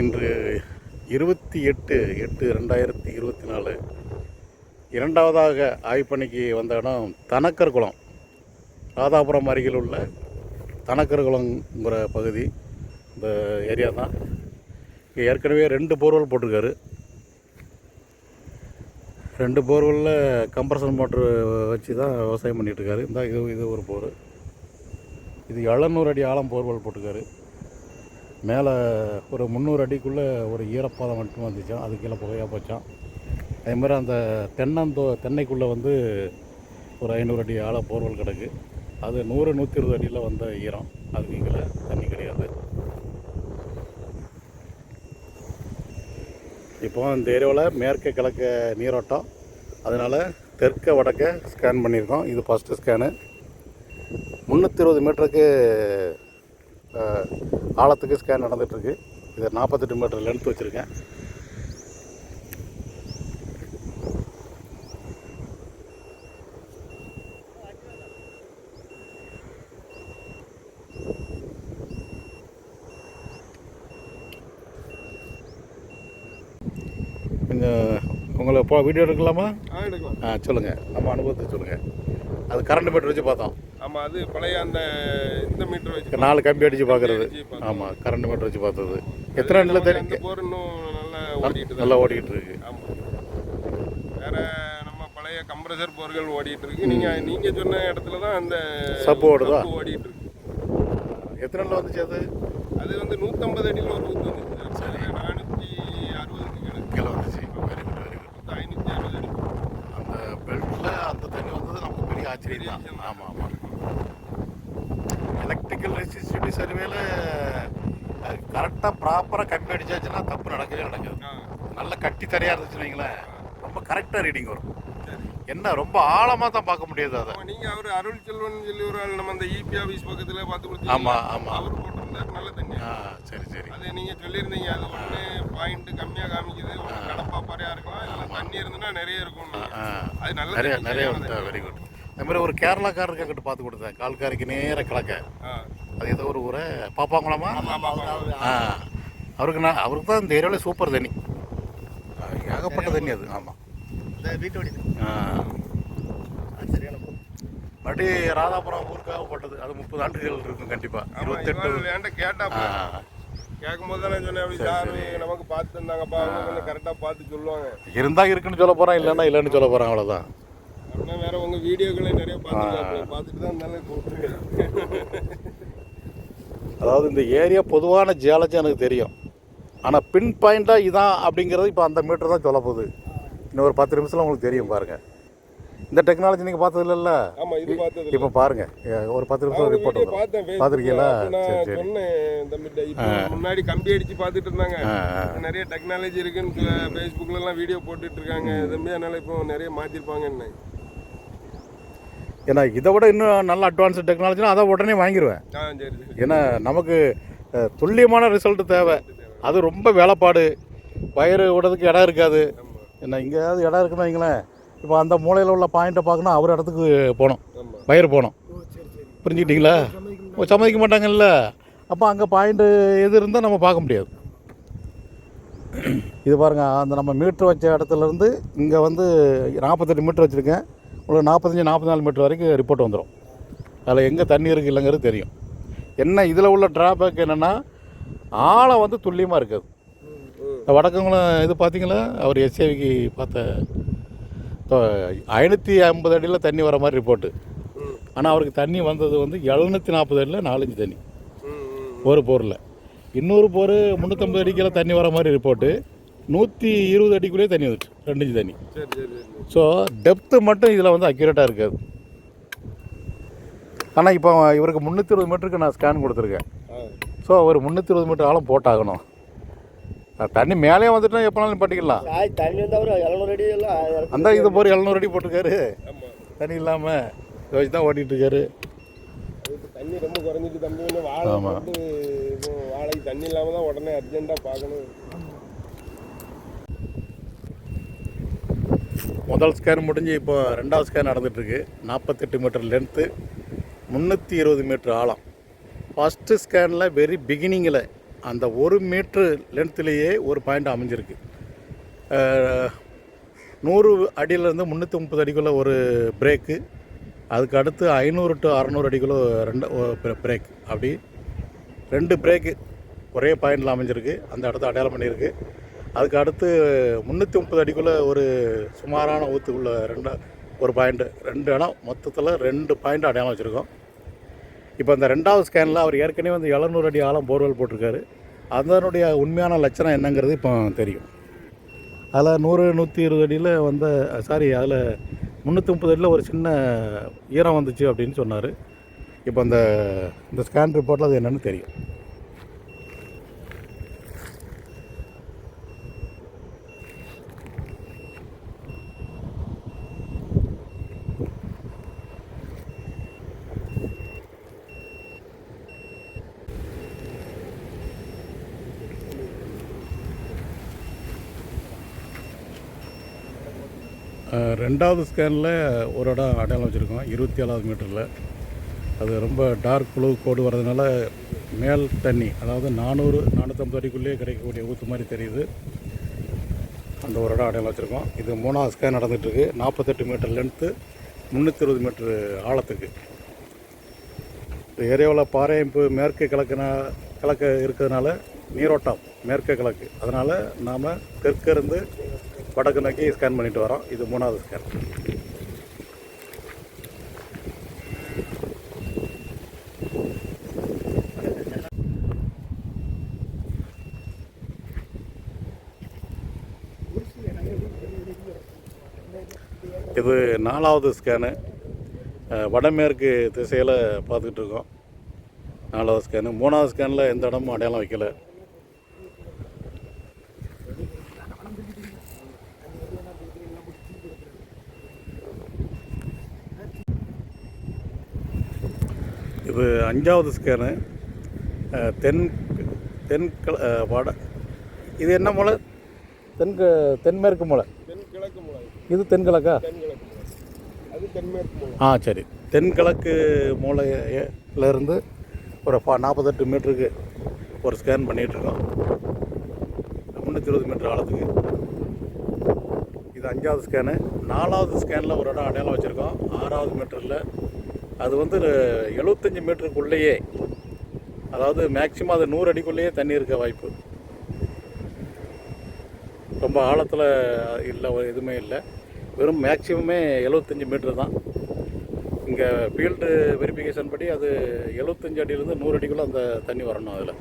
இன்று இருபத்தி எட்டு எட்டு ரெண்டாயிரத்தி இருபத்தி நாலு இரண்டாவதாக ஆய்ப்பணிக்கு வந்த இடம் தனக்கர் குளம். ராதாபுரம் அருகில் உள்ள தனக்கர் குளங்கிற பகுதி இந்த ஏரியா தான். இங்கே ஏற்கனவே ரெண்டு போர்வெல் போட்டிருக்காரு. ரெண்டு போர்வெல்லில் கம்ப்ரஷன் மோட்ரு வச்சு தான் விவசாயம் பண்ணிகிட்ருக்காரு இந்த இது இது ஒரு போர். இது எழுநூறு அடி ஆழம் போர்வெல் போட்டிருக்காரு. மேலே ஒரு முந்நூறு அடிக்குள்ளே ஒரு ஈரப்பாதம் மட்டும் வந்துச்சான் அது கீழே புகையாக போச்சான் அதே மாதிரி அந்த தென்னந்தோ தென்னைக்குள்ளே வந்து ஒரு ஐநூறு அடி ஆழ போர்வல் கிடக்கு. அது நூறு நூற்றி இருபது அடியில் வந்த ஈரம். அதுக்கு கீழே தண்ணி கிடையாது. இப்போ இந்த ஏரியாவில் மேற்கு கிழக்க நீரோட்டம். அதனால் தெற்க வடக்க ஸ்கேன் பண்ணியிருக்கோம். இது ஃபஸ்ட்டு ஸ்கேனு முந்நூற்றி இருபது மீட்டருக்கு ஆழத்துக்கு ஸ்கேன் நடந்துகிட்ருக்கு இது நாற்பத்தெட்டு மீட்டர் லென்த் வச்சுருக்கேன். கொஞ்சம் உங்களை இப்போ வீடியோ எடுக்கலாமா? ஆ எடுக்கலாம். ஆ சொல்லுங்கள் நம்ம அனுபவத்தை சொல்லுங்கள் அது கரண்ட் மீட்டர் வச்சு பார்த்தோம். ஆமா அது பழைய அந்த இந்த மீட்டர் வச்சு நாலு கம்பி அடித்து பார்க்குறது. ஆமாம் கரண்ட் மீட்டர் வச்சு பார்த்தது எத்தனை நமக்கு தெரியும் போர் இன்னும் நல்லா தான் நல்லா ஓடிக்கிட்டு இருக்கு. ஆமா. வேற நம்ம பழைய கம்ப்ரசர் போர்கள் ஓடிட்டு இருக்கு. நீங்க நீங்க சொன்ன இடத்துல தான் அந்த சப்பு ஓடுதா? ஓடிட்டு இருக்கு. எத்தனை நாளில் வந்துச்சு அது? அது வந்து நூத்தம்பது அடியில் ஒரு வந்துச்சு சரி. நானூற்றி கிடக்கு கீழே வந்துச்சு. Very good very good. ஐநூற்றி அறுபது அடி. அந்த பெல்ட்டில் அந்த தண்ணி பெரிய ஆச்சரியம்? தான் ஆமாம் ஆமாம் எலக்ட்ரிக்கல் ரெசிஸ்டிவிட்டி சர்வேல கரெக்டாக ப்ராப்பராக கம்பி அடிச்சாச்சுன்னா தப்பு நடக்கவே நடக்காது. நல்ல கட்டி தரையாக இருந்துச்சுன்னு வைங்களேன். ரொம்ப கரெக்டாக ரீடிங் வரும். என்ன ரொம்ப ஆழமாக தான் பார்க்க முடியாது அதை. ஆமா, நீங்க அவர் அருள் செல்வன் சொல்லி ஒரு ஆள் நம்ம அந்த இபி ஆபீஸ் பக்கத்துல பார்த்து கொடுத்தீங்க ஆமா, ஆமா. அவர் போட்டிருந்தாரு நல்ல தண்ணி. ஆ சரி சரி. அது நீங்க சொல்லியிருந்தீங்க அது ஒண்ணு பாயிண்ட் கம்மியா காமிக்குது கடப்பா பாறையா இருக்கலாம் தண்ணி இருந்துன்னா நிறைய இருக்கும் அது நல்ல நிறைய நிறைய. வெரி குட் அது மாதிரி ஒரு கேரளாக்காரருக்கு அங்கிட்டு பார்த்து கொடுத்தேன். கால்காரிக்கு நேர கிழக்க. அது ஏதோ ஒரு ஊரை பாப்பாங்குளமா. ஆ. அவருக்கு நான் அவருக்கு தான் இந்த ஏரியாவில் சூப்பர் தண்ணி. ஏகப்பட்ட தண்ணி அது. ஆமாம் ஆ. மறுபடி ராதாபுரம் ஊருக்காக போட்டது அது முப்பது ஆண்டுகள் இருக்கும் கண்டிப்பாக இருபத்தெட்டு கேட்டா கேட்கும் போது தான் சொன்னேன் நமக்கு பார்த்து அவங்க கொஞ்சம் கரெக்டா பார்த்து சொல்லுவாங்க. இருந்தால் இருக்குன்னு சொல்ல போகிறான் இல்லைன்னா இல்லைன்னு சொல்ல போகிறான் அவ்வளோதான் அப்படின்னா வேற உங்க வீடியோக்களை நிறைய பார்த்துருக்காங்க பார்த்துட்டு தான் இருந்தாலும் கூப்பிட்டுருக்கேன் அதாவது இந்த ஏரியா பொதுவான ஜியாலஜி எனக்கு தெரியும். ஆனால் பின் பாயிண்ட்டாக இதான் அப்படிங்கிறது இப்போ அந்த மீட்டர் தான் சொல்ல போகுது. இன்னும் ஒரு பத்து நிமிஷத்தில் உங்களுக்கு தெரியும் பாருங்கள் இந்த டெக்னாலஜி நீங்கள் பார்த்தது இல்லைல்ல? ஆமா இது பார்த்தது இப்போ பாருங்கள் ஒரு பத்து நிமிஷம் ரிப்போர்ட். பார்த்துருக்கீங்களா? முன்னாடி கம்பி அடிச்சு பார்த்துட்டு இருந்தாங்க. நிறைய டெக்னாலஜி இருக்குன்னு ஃபேஸ்புக்ல எல்லாம் வீடியோ போட்டுட்டு இருக்காங்க. தம்பி அதனால இப்போ நிறைய மாத்திருப்பாங்க என்ன ஏன்னா இதை விட இன்னும் நல்ல அட்வான்ஸ் டெக்னாலஜினா அதை உடனே வாங்கிடுவேன் ஏன்னா நமக்கு துல்லியமான ரிசல்ட் தேவை. அது ரொம்ப வேலைப்பாடு. வயரு விடுறதுக்கு இடம் இருக்காது. என்ன எங்கேயாவது இடம் இருக்குன்னு வைங்களேன். இப்போ அந்த மூலையில் உள்ள பாயிண்ட்டை பார்க்கணும் அவர் இடத்துக்கு போகணும். வயர் போகணும். புரிஞ்சுக்கிட்டீங்களா? ஓ சம்மதிக்க மாட்டாங்கல்ல. அப்போ அங்கே பாயிண்ட்டு எது இருந்தால் நம்ம பார்க்க முடியாது. இது பாருங்கள் அந்த நம்ம மீட்ரு வச்ச இடத்துலேருந்து இங்கே வந்து நாற்பத்தெட்டு மீட்ரு வச்சுருக்கேன். ஒரு நாற்பத்தஞ்சு நாற்பத்தி நாலு மீட்ரு வரைக்கும் ரிப்போர்ட் வந்துடும் அதில் எங்கே தண்ணி இருக்குது இல்லைங்கிறது தெரியும். என்ன இதில் உள்ள ட்ராபேக் என்னென்னா ஆழம் வந்து துல்லியமாக இருக்காது. இந்த வடக்கங்குளம் இது பார்த்தீங்களா அவர் எஸ்ஏவிக்கு பார்த்த ஐநூற்றி ஐம்பது அடியில் தண்ணி வர மாதிரி ரிப்போர்ட்டு ஆனால் அவருக்கு தண்ணி வந்தது வந்து எழுநூற்றி நாற்பது அடியில் நாலஞ்சு தண்ணி. ஒரு போரில். இன்னொரு போர் முந்நூற்றம்பது அடிக்கெல்லாம் தண்ணி வர மாதிரி ரிப்போர்ட்டு நூற்றி இருபது அடிக்குள்ளேயே தண்ணி வந்துச்சு. ரெண்டு இன்ச்சு தண்ணி. சரி சரி சரி. ஸோ டெப்த்து மட்டும் இதில் வந்து அக்யூரேட்டாக இருக்காது. ஆனால் இப்போ இவருக்கு முந்நூற்றி இருபது மீட்டருக்கு நான் ஸ்கேன் கொடுத்துருக்கேன். ஸோ ஒரு முந்நூற்றி இருபது மீட்டர் ஆழம் போட்டாகணும். தண்ணி மேலே வந்துட்டுனா எப்போனாலும் பண்ணிக்கலாம். தண்ணி அவர் அந்த இது போர் எழுநூறு அடி போட்டிருக்காரு. தண்ணி இல்லாமல் வச்சு தான் ஓட்டிகிட்டு இருக்காரு தண்ணி ரொம்ப குறைஞ்சிட்டு தம்பி இன்னும் வாழை வாழைக்கு தண்ணி இல்லாம தான் உடனே அர்ஜென்ட்டாக பார்க்கணும். முதல் ஸ்கேன் முடிஞ்சு இப்போ ரெண்டாவது ஸ்கேன் நடந்துகிட்ருக்கு நாற்பத்தெட்டு மீட்டர் லென்த்து முந்நூற்றி இருபது மீட்ரு ஆழம். ஃபஸ்ட்டு ஸ்கேனில் வெரி பிகினிங்கில் அந்த ஒரு மீட்ரு லென்த்துலேயே ஒரு பாயிண்ட் அமைஞ்சிருக்கு. நூறு அடியிலேருந்து முந்நூற்றி முப்பது அடிக்குள்ளே ஒரு பிரேக்கு அதுக்கு அடுத்து ஐநூறு டு அறநூறு அடிக்குள்ளே ரெண்டு பிரேக் அப்படி ரெண்டு பிரேக்கு ஒரே பாயிண்டில் அமைஞ்சிருக்கு. அந்த இடத்த அடையாளம் பண்ணியிருக்கு. அதுக்கு அடுத்து முந்நூற்றி முப்பது அடிக்குள்ளே ஒரு சுமாரான ஊத்துக்குள்ள ரெண்டு ஒரு பாயிண்ட்டு ரெண்டு இடம். மொத்தத்தில் ரெண்டு பாயிண்ட் அடையாளம் வச்சுருக்கோம். இப்போ இந்த ரெண்டாவது ஸ்கேனில் அவர் ஏற்கனவே வந்து எழுநூறு அடி ஆழம் போர்வெல் போட்டிருக்காரு. அதனுடைய உண்மையான லட்சணம் என்னங்கிறது இப்போ தெரியும். அதில் நூறு நூற்றி இருபது அடியில் வந்த சாரி அதில் முந்நூற்றி முப்பது அடியில் ஒரு சின்ன ஈரம் வந்துச்சு அப்படின்னு சொன்னார். இப்போ அந்த இந்த ஸ்கேன் ரிப்போர்ட்டில் அது என்னென்னு தெரியும். ரெண்டாவது ஸ்கேனில் ஒரு இடம் அடையாளம் வச்சுருக்கோம் இருபத்தி ஏழாவது மீட்டரில். அது ரொம்ப டார்க் ப்ளூ கோடு வர்றதுனால மேல் தண்ணி அதாவது நானூறு நானூற்றம்பது அடிக்குள்ளேயே கிடைக்கக்கூடிய ஊற்று மாதிரி தெரியுது. அந்த ஒரு இடம் அடையாளம் வச்சுருக்கோம். இது மூணாவது ஸ்கேன் நடந்துகிட்ருக்கு நாற்பத்தெட்டு மீட்டர் லென்த்து முந்நூற்றி இருபது மீட்ரு ஆழத்துக்கு. இந்த ஏரியாவில் பாறையமைப்பு மேற்கு கிழக்குனா கிழக்கு இருக்கிறதுனால நீரோட்டம் மேற்கு கிழக்கு. அதனால் நாம் தெற்கு இருந்து வடக்கு நோக்கி ஸ்கேன் பண்ணிட்டு வரோம். இது மூணாவது ஸ்கேன் இது நாலாவது ஸ்கேனு வடமேற்கு திசையில் பார்த்துக்கிட்டு இருக்கோம். நாலாவது ஸ்கேனு மூணாவது ஸ்கேனில் எந்த இடமும் அடையாளம் வைக்கல. இது அஞ்சாவது ஸ்கேனு தென் தென் வட. இது என்ன மூலை? தென்க தென்மேற்கு மூலை. தென்கிழக்கு மூலை. இது தென்கிழக்கா அது தென்மேற்கு மூலை. ஆ சரி. தென்கிழக்கு மூலையில இருந்து ஒரு பா நாற்பத்தெட்டு மீட்டருக்கு ஒரு ஸ்கேன் பண்ணிகிட்ருக்கோம் முந்நூற்றி இருபது மீட்டர் ஆழத்துக்கு. இது அஞ்சாவது ஸ்கேனு நாலாவது ஸ்கேனில் ஒரு இடம் அடையாளம் வச்சுருக்கோம். ஆறாவது மீட்டரில் அது வந்து எழுபத்தஞ்சி மீட்டருக்குள்ளேயே அதாவது மேக்சிமம் அது நூறு அடிக்குள்ளேயே தண்ணி இருக்க வாய்ப்பு. ரொம்ப ஆழத்தில் இல்லை எதுவுமே இல்லை. வெறும் மேக்சிமமே எழுபத்தஞ்சி மீட்ரு தான். இங்கே ஃபீல்டு வெரிஃபிகேஷன் படி அது எழுபத்தஞ்சு அடியிலேருந்து நூறு அடிக்குள்ளே அந்த தண்ணி வரணும் அதில்.